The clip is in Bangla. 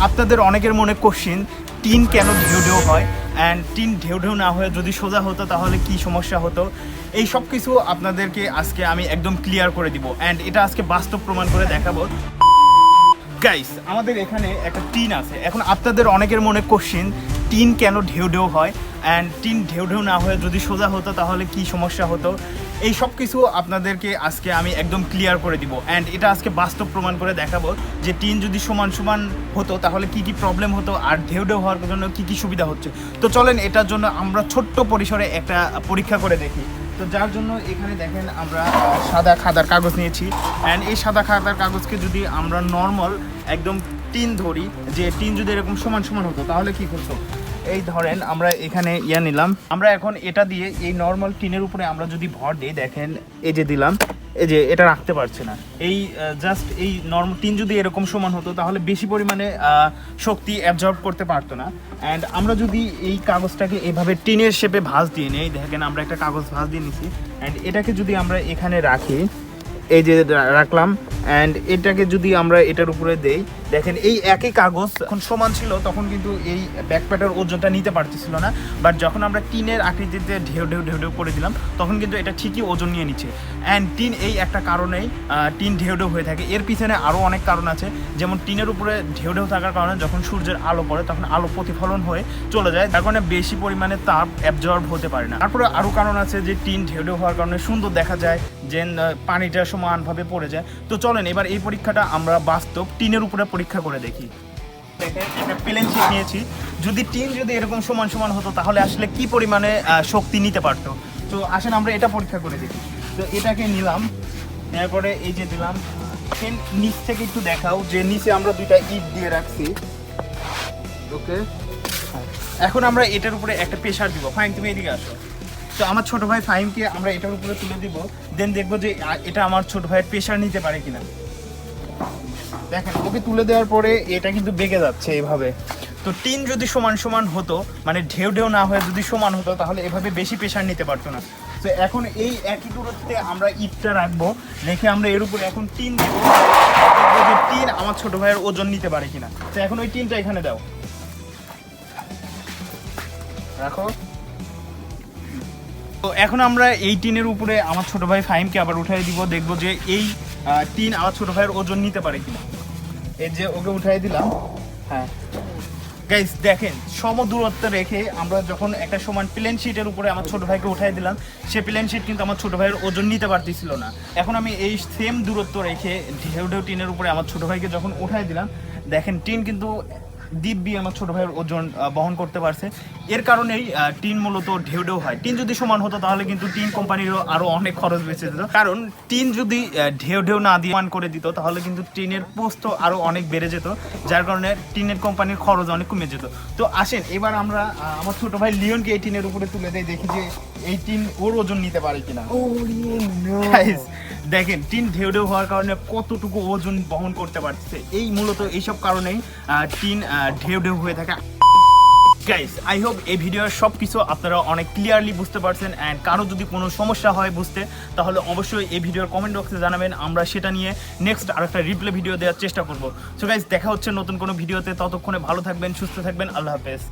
আপনাদের অনেকের মনে কোশ্চিন টিন কেন ঢেউ ঢেউ হয়? অ্যান্ড টিন ঢেউ ঢেউ না হয়ে যদি সোজা হতো, তাহলে কি সমস্যা হতো? এই সব কিছু আপনাদেরকে আজকে আমি একদম ক্লিয়ার করে দিব। অ্যান্ড এটা আজকে বাস্তব প্রমাণ করে দেখাবো। গাইস আমাদের এখানে একটা টিন আছে। এখন আপনাদের অনেকের মনে কোশ্চিন টিন কেন ঢেউ ঢেউ হয়? অ্যান্ড টিন ঢেউ ঢেউ না হয়ে যদি সোজা হতো, তাহলে কি সমস্যা হতো? এই সব কিছু আপনাদেরকে আজকে আমি একদম ক্লিয়ার করে দিব। অ্যান্ড এটা আজকে বাস্তব প্রমাণ করে দেখাবো যে টিন যদি সমান সমান হতো, তাহলে কি কি প্রবলেম হতো আর ঢেউ ঢেউ হওয়ার জন্য কি কি সুবিধা হচ্ছে। তো চলেন, এটার জন্য আমরা ছোট্ট পরিসরে একটা পরীক্ষা করে দেখি। তো যার জন্য এখানে দেখেন আমরা সাদা খাদার কাগজ নিয়েছি। অ্যান্ড এই সাদা খাদার কাগজকে যদি আমরা নর্মাল একদম টিন ধরি, যে টিন যদি এরকম সমান সমান হতো, তাহলে কি করতো? এই ধরেন আমরা এখানে ইয়া নিলাম। আমরা এখন এটা দিয়ে এই নর্মাল টিনের উপরে আমরা যদি ভর দিই, দেখেন, এই যে দিলাম, এই যে এটা রাখতে পারছে না। এই জাস্ট এই নর্মাল টিন যদি এরকম সমান হতো, তাহলে বেশি পরিমাণে শক্তি অ্যাবজর্ব করতে পারতো না। অ্যান্ড আমরা যদি এই কাগজটাকে এভাবে টিনের শেপে ভাঁজ দিয়ে নিই, দেখেন আমরা একটা কাগজ ভাঁজ দিয়ে নিছি। অ্যান্ড এটাকে যদি আমরা এখানে রাখি এই যে রাখলাম অ্যান্ড এটাকে যদি আমরা এটার উপরে দেই, দেখেন এই একই কাগজ যখন সমান ছিল, তখন কিন্তু এই ব্যাকপ্যাটার ওজনটা নিতে পারতেছিল না বাট যখন আমরা টিনের আকৃতিতে ঢেউ ঢেউ ঢেউ ঢেউ করে দিলাম, তখন কিন্তু এটা ঠিকই ওজন নিয়ে নিচ্ছে। অ্যান্ড টিন এই একটা কারণেই টিন ঢেউ ঢেউ হয়ে থাকে। এর পিছনে আরও অনেক কারণ আছে। যেমন টিনের উপরে ঢেউ ঢেউ থাকার কারণে যখন সূর্যের আলো পড়ে, তখন আলো প্রতিফলন হয়ে চলে যায়। তার কারণে বেশি পরিমাণে তাপ অ্যাবজর্ব হতে পারে না। তারপরে আরও কারণ আছে যে টিন ঢেউ ঢেউ হওয়ার কারণে সুন্দর দেখা যায়। যে পানিটা সমানভাবে পড়ে যায়। তো চলেন, এবার এই পরীক্ষাটা আমরা বাস্তব টিনের উপরে পরীক্ষা করে দেখি। একটা প্লেন শিট নিয়েছি। যদি টিন যদি এরকম সমান সমান হতো, তাহলে আসলে কি পরিমাণে শক্তি নিতে পারতো? তো আসেন, আমরা এটা পরীক্ষা করে দেখি। তো এটাকে নিলাম, নেওয়ার পরে এই যে দিলাম নিচ থেকে একটু দেখাও, যে নিচে আমরা দুইটা ইট দিয়ে রাখছি। ওকে? এখন আমরা এটার উপরে একটা প্রেশার দিব। ফাইন, তুমি এদিকে আসো। তো আমার ছোট ভাই ফাহিমকে আমরা এটার উপরে তুলে দিব। দেন দেখব যে এটা আমার ছোট ভাইয়ের প্রেশার নিতে পারে কিনা। দেখেন, ওকে তুলে দেওয়ার পরে এটা কিন্তু বেঁকে যাচ্ছে এইভাবে তো টিন যদি সমান সমান হতো মানে ঢেউ ঢেউ না হয়ে যদি সমান হতো, তাহলে এভাবে বেশি প্রেশার নিতে পারতো না। তো এখন এই একই দূরত্বে আমরা ইটটা রাখব। রেখে আমরা এর উপরে এখন টিন দেবো। যে টিন আমার ছোট ভাইয়ের ওজন নিতে পারে কিনা। তো এখন ওই টিনটা এখানে দাও। রাখো। তো এখন আমরা এই টিনের উপরে আমার ছোট ভাই ফাহিমকে আবার উঠাই দিব, দেখব যে এই টিন আমার ছোট ভাইয়ের ওজন নিতে পারে কিনা। এই যে ওকে উঠাই দিলাম। হ্যাঁ। গাইস দেখেন সম দূরত্ব রেখে আমরা যখন একটা সমান প্লেন শিটের উপরে আমার ছোট ভাইকে উঠাই দিলাম, সে প্লেন শিট কিন্তু আমার ছোট ভাইয়ের ওজন নিতে পারতেছিল না। এখন আমি এই সেম দূরত্ব রেখে ঢেউ ঢেউ টিনের উপরে আমার ছোট ভাইকে যখন উঠাই দিলাম, দেখেন, টিন কিন্তু দিব্যি আমার ছোট ভাইয়ের ওজন বহন করতে পারছে। এর কারণেই টিন মূলত ঢেউ ঢেউ হয়। টিন যদি সমান হতো তাহলে কিন্তু টিন কোম্পানিরও আরও অনেক খরচ বেঁচে যেত। কারণ টিন যদি ঢেউ ঢেউ না দিয়ে সমান করে দিত তাহলে কিন্তু টিনের পোস্ত আরও অনেক বেড়ে যেত যার কারণে টিনের কোম্পানির খরচ অনেক কমে যেত। তো আসেন এবার আমরা আমার ছোট ভাই লিওনকে এই টিনের উপরে তুলে দেই দেখি যে এই টিন ওর ওজন নিতে পারে কিনা। দেখেন টিন ঢেউ ঢেউ হওয়ার কারণে কতটুকু ওজন বহন করতে পারছে? এই মূলত এইসব কারণেই টিন ঢেউ ঢেউ হয়ে থাকে। গাইস আই হোপ এই ভিডিওর সব কিছু আপনারা অনেক ক্লিয়ারলি বুঝতে পারছেন অ্যান্ড কারও যদি কোনো সমস্যা হয় বুঝতে, তাহলে অবশ্যই এই ভিডিওর কমেন্ট বক্সে জানাবেন। আমরা সেটা নিয়ে নেক্সট আরেকটা রিপ্লে ভিডিও দেওয়ার চেষ্টা করব। সো গাইস দেখা হচ্ছে নতুন কোনো ভিডিওতে। ততক্ষণে ভালো থাকবেন, সুস্থ থাকবেন। আল্লাহ হাফেজ।